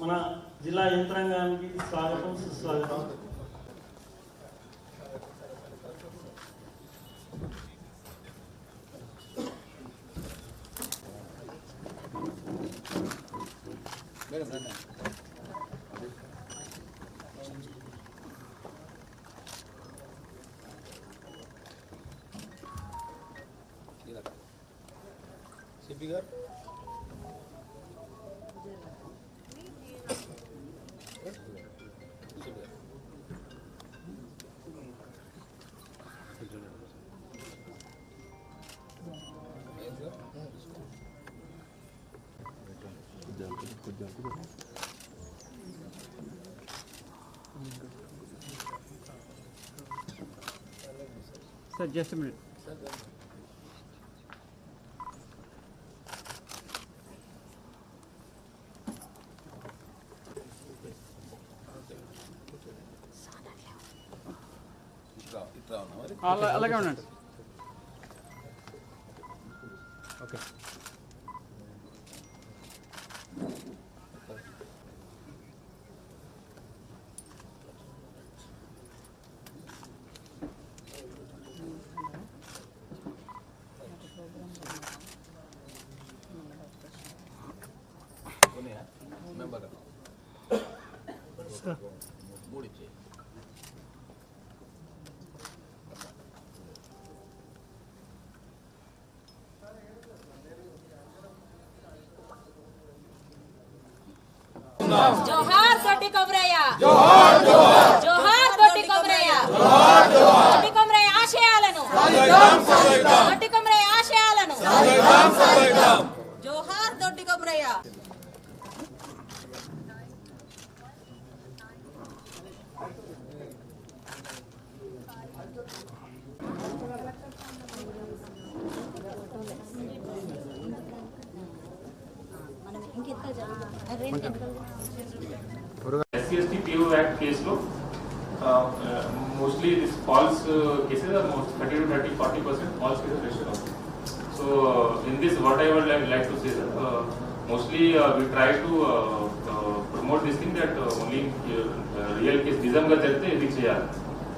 మన జిల్లా యంత్రాంగానికి స్వాగతం సుస్వాగతం. CP here. Sir, just a minute. Sir, అలాగే ఉండండి ఉన్నాయా మెంబర్ జోహార్ దొడ్డి కొమరయ్య జోహార్ జోహార్ జోహార్ దొడ్డి కొమరయ్య జోహార్ జోహార్ దొడ్డి కొమరయ్య ఆశయాలను దొడ్డి కొమరయ్య ఆశయాలను జోహార్ Doddi Komaraiah SC ST PO act కేసులో mostly this false cases are most thirty to thirty forty percent false cases register అవుతుంది so in this what I would like like to say sir mostly we try to promote this thing that only real case నిజంగా జరిగితే ఇది చేయాలి.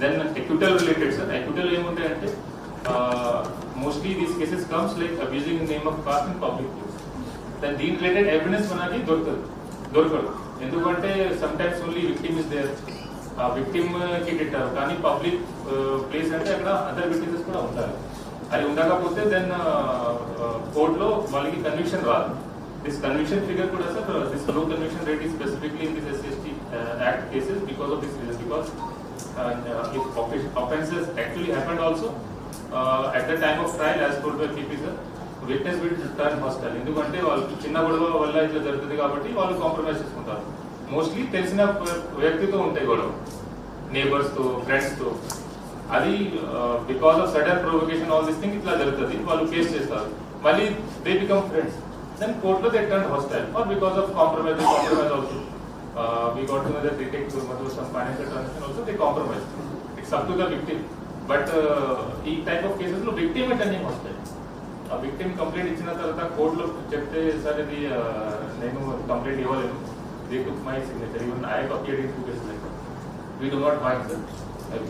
Then acquittal related sir acquittal ఏముంటాయంటే mostly these cases comes like abusing name of caste in public place దాని దీని related evidence మనకి దొరకదు దొరకదు. ఎందుకంటే sometimes only victim is there ఆ విక్టిమ్కి తింటారు కానీ పబ్లిక్ ప్లేస్ అంటే అక్కడ అదర్ విట్నెసెస్ కూడా ఉంటారు. అది ఉండకపోతే దెన్ కోర్టులో వాళ్ళకి కన్విక్షన్ రాదు. దిస్ కన్విక్షన్ ఫిగర్ కూడా sir దిస్లో conviction rate is specifically in this SST act cases because of this reason because because uh, if office- offences actually happened also uh, at the time of trial as told by sir weakness build చెప్తారని first ఎందుకంటే వాళ్ళు చిన్న గొడవ వల్ల ఇట్లా జరుగుతుంది కాబట్టి వాళ్ళు కాంప్రమైజ్ చేసుకుంటారు. మోస్ట్లీ తెలిసిన వ్యక్తితో ఉంటాయి గొడవ. నేబర్స్తో ఫ్రెండ్స్తో అది because of sudden provocation all this thing ఇట్లా జరుగుతుంది. వాళ్ళు ఫేస్ చేస్తారు. మళ్ళీ దే బికమ్ ఫ్రెండ్స్ దెన్ కోర్టులో తిట్టండి hostile are because of compromise compromise అవుతుంది we got to financial transaction they compromise it's up to the victim but ఈ type of కేసెస్లో విక్టిమ్ అంటే వస్తాయి ఆ విక్టిమ్ కంప్లైంట్ ఇచ్చిన తర్వాత కోర్టులో చెప్తే సార్ ఇది ఆ, నేను కంప్లైంట్ ఇవ్వలేను they took my signature even I appeared in two cases like we do not mind sir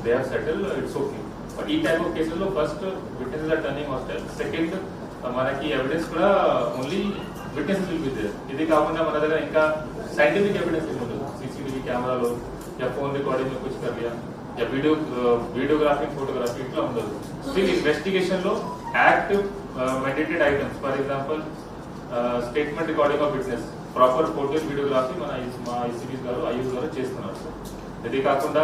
they are settle it's okay but ఈ టైప్ ఆఫ్ కేసెస్ లో first witnesses are turning hostile second మనకి evidence కూడా only witnesses will be there ఇది కాకుండా మన దగ్గర ఇంకా scientific evidence ఏమి ఉండదు సీసీటీవీ కెమెరాలో या फोन रिकॉर्डिंग में कुछ कर लिया या वीडियो वीडियोग्राफी फोटोग्राफी ఇట్లా ఉండదు స్టిల్ ఇన్వెస్టిగేషన్ లో active mediated items for example statement recording of witness proper photo videography మన మా ఐసీబీస్ గారు ఐఎస్ గారు చేస్తున్నారు. సార్ ఇది కాకుండా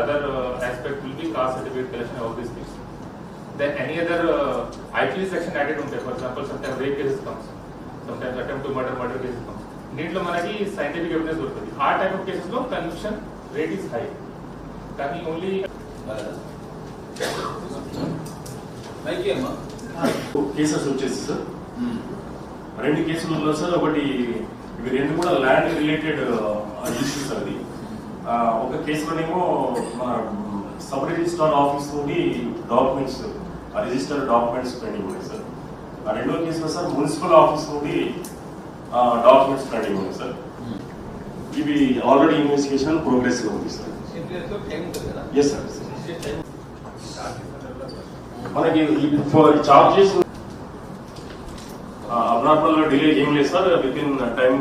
other aspect will be caste certificate collection of this things then any other IT section added ఉంటాయి for example some time rape cases comes some times attempt to murder murder cases comes దీంట్లో మనకి scientific evidence దొరుకుతుంది. ఆ type of కేసెస్లో conviction rate is high కానీ only మైకి అమ్మా. Cases వచ్చేసి సార్. రెండు కేసులలో సార్ ఒకటి ఇవి రెండు కూడా ల్యాండ్ రిలేటెడ్ ఇష్యూస్ అది. ఆ, ఒక కేసులోనేమో మన సబ్ రిజిస్ట్రార్ ఆఫీస్ నుండి డాక్యుమెంట్స్ ఆ రిజిస్టర్ డాక్యుమెంట్స్ పెండింగ్ ఉన్నాయి సార్. ఆ రెండో కేసులో సార్ మున్సిపల్ ఆఫీస్ నుండి డాక్యుమెంట్స్ పెండింగ్ ఉన్నాయి సార్. ఇవి ఆల్రెడీ ఇన్వెస్టిగేషన్ ప్రోగ్రెస్లో ఉంది సార్. ఎస్ సార్ మనకి ఫర్ చార్జెస్ అబ్నార్మల్ డిలే ఏం లేదు సార్ విత్ ఇన్ టైం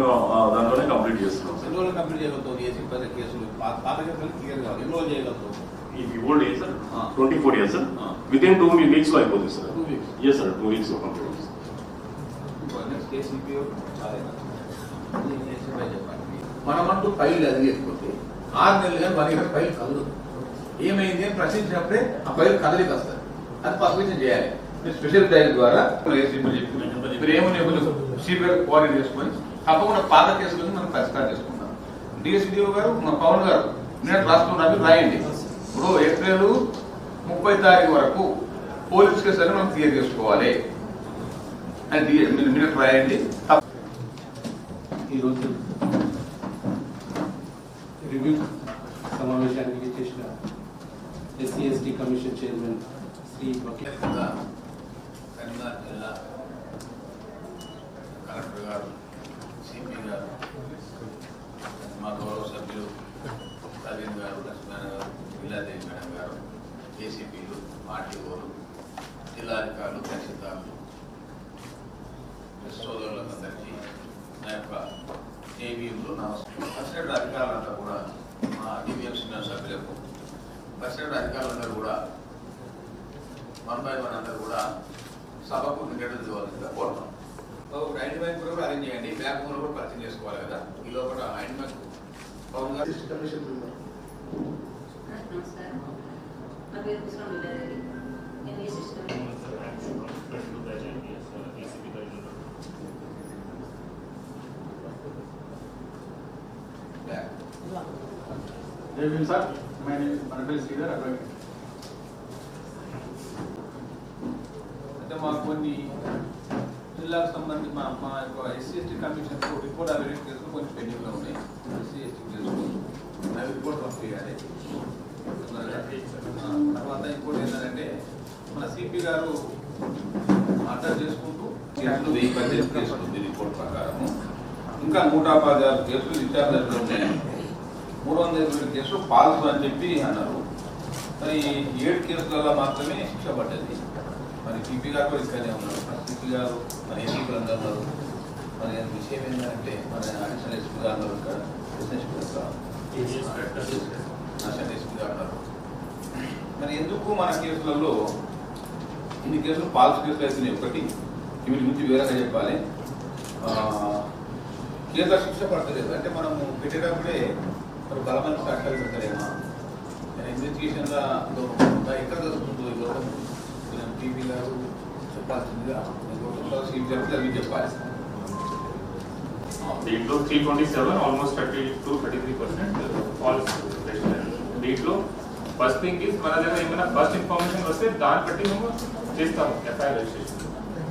దాంట్లోనే కంప్లీట్ చేస్తున్నాం సార్. ఎన్ని కంప్లీట్ చేయగలుగుతావు ఏసీ పది కేసులు పాత కేసులు క్లియర్ కావాలి. ఎన్ని రోజులు చేయగలుగుతావు. ఈ old age sir. Twenty four years sir. Within two వీక్స్లో అయిపోతుంది సార్. ఎస్ సార్ టూ వీక్స్లో కంప్లీట్ మనమంటూ ఫైల్ చదివేసుకుంటే ఆరు నెలలు కానీ మన ఇక్కడ ఫైల్ కదలదు. ఏమైంది అని ప్రశ్నించినప్పుడే ఆ ఫైల్ కదలికి వస్తుంది. అది పర్మిషన్ చేయాలి. మీరు స్పెషల్ డైల్ ద్వారా ఏసీపీ చెప్పి మీరు ఏమని కొంచెం సిబిఐ కోఆర్డినేట్ చేసుకొని తప్పకుండా పాత కేసులను మనం పరిష్కారం చేసుకుందాం డిఎస్డిఓ గారు మన పవన్ గారు నేను రాస్తున్నారు రాయండి. ఇప్పుడు ఏప్రిల్ ముప్పై తారీఖు వరకు పోలీస్ కేసు అని మనం క్లియర్ చేసుకోవాలి. అది మీరు మినిట్ రాయండి. ఈరోజు రివ్యూ సమావేశానికి చేసిన SC ST commission chairman Shri Vakeel Karimnagar జిల్లా కలెక్టర్ గారు సిపి గారు మా గౌరవ సభ్యులు ప్రవీణ్ గారు లక్ష్మణ గారు విలాదేవి మేడం గారు ఏసీపీలు ఆర్టీఓలు జిల్లాధికారులు తహసీల్దారులు సోదరులందరికీ నా యొక్క ఏబీఎంలో నమస్కారం. ప్రెసిడెంట్ అధికారులంతా కూడా మా డివిఎంసీ సభ్యులకు ప్రెసిడెంట్ అధికారులందరూ వన్ బై వన్ అందరూ కూడా సభకు నిగడలు ఇవ్వాల్సిందిగా కోరుతాం. ఒక ఐడి బ్యాంక్ కూడా అరేంజ్ చేయండి. బ్యాంక్ కూడా పరిచయం చేసుకోవాలి కదా. ఈ లోపల ఐడి బ్యాంక్ పవన్ గారు. నమస్కారం. నా పేరు కృష్ణ విద్యారెడ్డి నేను ఏ system? Bank Good evening, sir. My name is Manapel Sridhar, advocate. అంటే మాకు కొన్ని జిల్లాకు సంబంధించి మా మా యొక్క ఎస్సీ ఎస్టీ కమిషన్ రిపోర్ట్ అవి కేసులు కొన్ని పెండింగ్లో ఉన్నాయి ఎస్సీ ఎస్టీ కేసులు అవి రిపోర్ట్ పంపించాలి ఆ, తర్వాత ఇంకోటి ఏంటంటే మన సిపి గారు ఆర్డర్ చేసుకుంటూ వెయ్యి పద్దెనిమిది కేసులు ఉంది రిపోర్ట్ ప్రకారం ఇంకా నూట పదహారు కేసులు విచారణ ఉన్నాయి మూడు వందల ఇరవై కేసులు పాల్స్ అని చెప్పి అన్నారు. మరి ఏడు కేసులలో మాత్రమే శిక్ష పడ్డది. మరి సిపి గారు కూడా ఇక్కడనే ఉన్నారు. మరి సిపి గారు మరి అందరూ ఉన్నారు మరి విషయం ఏంటంటే మన అడిషనల్ ఎస్పీ గారు ఇక్కడ. ఎస్ఎస్పీ గారు నేషనల్ ఎస్పీ గారు ఉన్నారు. మరి ఎందుకు మన కేసులలో ఇన్ని కేసులు పాల్స్ కేసులు అవుతున్నాయి ఒకటి వీటి గురించి వేరేగా చెప్పాలి. కేంద్ర శిక్ష పడతలేదు. అంటే మనము పెట్టేటప్పుడే మరి బలమైన సాక్ష్యాలు పెడతారేమో. ఇన్వెస్టిగేషన్ ఎక్కడ దొరుకుతుందో ఈ లోపం కొంచెం టీవీ గారు చెప్పాల్సిందిగా సీట్ చెప్తే అవి చెప్పాలి దీంట్లో three twenty seven almost thirty two thirty three percent false దీంట్లో ఫస్ట్ థింగ్ ఇస్ మన దగ్గర ఏమైనా ఫస్ట్ ఇన్ఫర్మేషన్ వస్తే దాన్ని బట్టి మేము చేస్తాము FIR registration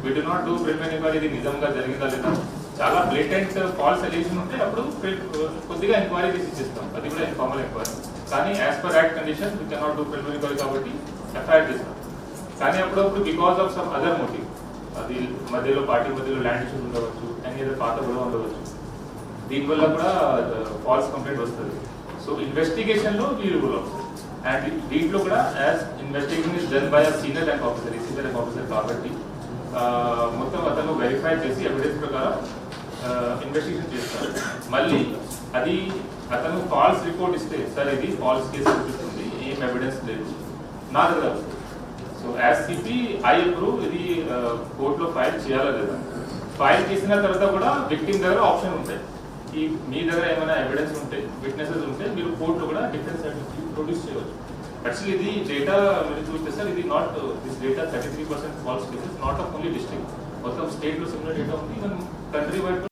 we do not do preliminary enquiry ఇది నిజంగా జరిగిందా లేదా చాలా బ్లేటెంట్ ఫాల్స్ ఎలిగేషన్ ఉంటే అప్పుడు pre- కొద్దిగా ఎంక్వైరీ చేసి చేస్తాం అది కూడా ఇన్ఫార్మల్ ఎంక్వైరీ కానీ as per act condition we cannot do preliminary enquiry కాబట్టి ఎఫ్ఐఆర్ చేస్తాం కానీ అప్పుడప్పుడు because of some other motive అది మధ్యలో పార్టీ మధ్యలో ల్యాండ్ ఇష్యూస్ ఉండవచ్చు అండ్ ఏదో పాత గొడవ ఉండవచ్చు. దీనివల్ల కూడా ఫాల్స్ కంప్లైంట్ వస్తుంది. సో ఇన్వెస్టిగేషన్లో లో వీ అండ్ దీంట్లో కూడా as investigation is done by a senior rank officer senior rank officer కాబట్టి మొత్తం అతను వెరిఫై చేసి ఎవిడెన్స్ ప్రకారం ఇన్వెస్టిగేషన్ చేస్తారు. మళ్ళీ అది అతను ఫాల్స్ రిపోర్ట్ ఇస్తే సార్ ఇది ఫాల్స్ కేసు చూపిస్తుంది ఏం ఎవిడెన్స్ లేదు. నా దగ్గర so as CP I approve ఇది కోర్టులో ఫైల్ చేయాలా లేదా? ఫైల్ చేసిన తర్వాత కూడా విక్టిమ్ దగ్గర ఆప్షన్ ఉంటాయి. ఈ మీ దగ్గర ఏమైనా ఎవిడెన్స్ ఉంటే విట్నెసెస్ ఉంటే మీరు కోర్టులో కూడా డిఫెన్స్ సైడ్ ప్రొడ్యూస్ చేయవచ్చు. యాక్చువల్లీ ఇది డేటా మీరు చూస్తే సార్ ఇది not this data thirty three percent false cases not of only district మొత్తం స్టేట్లో సిమిలర్ డేటా ఉంది. Even country wide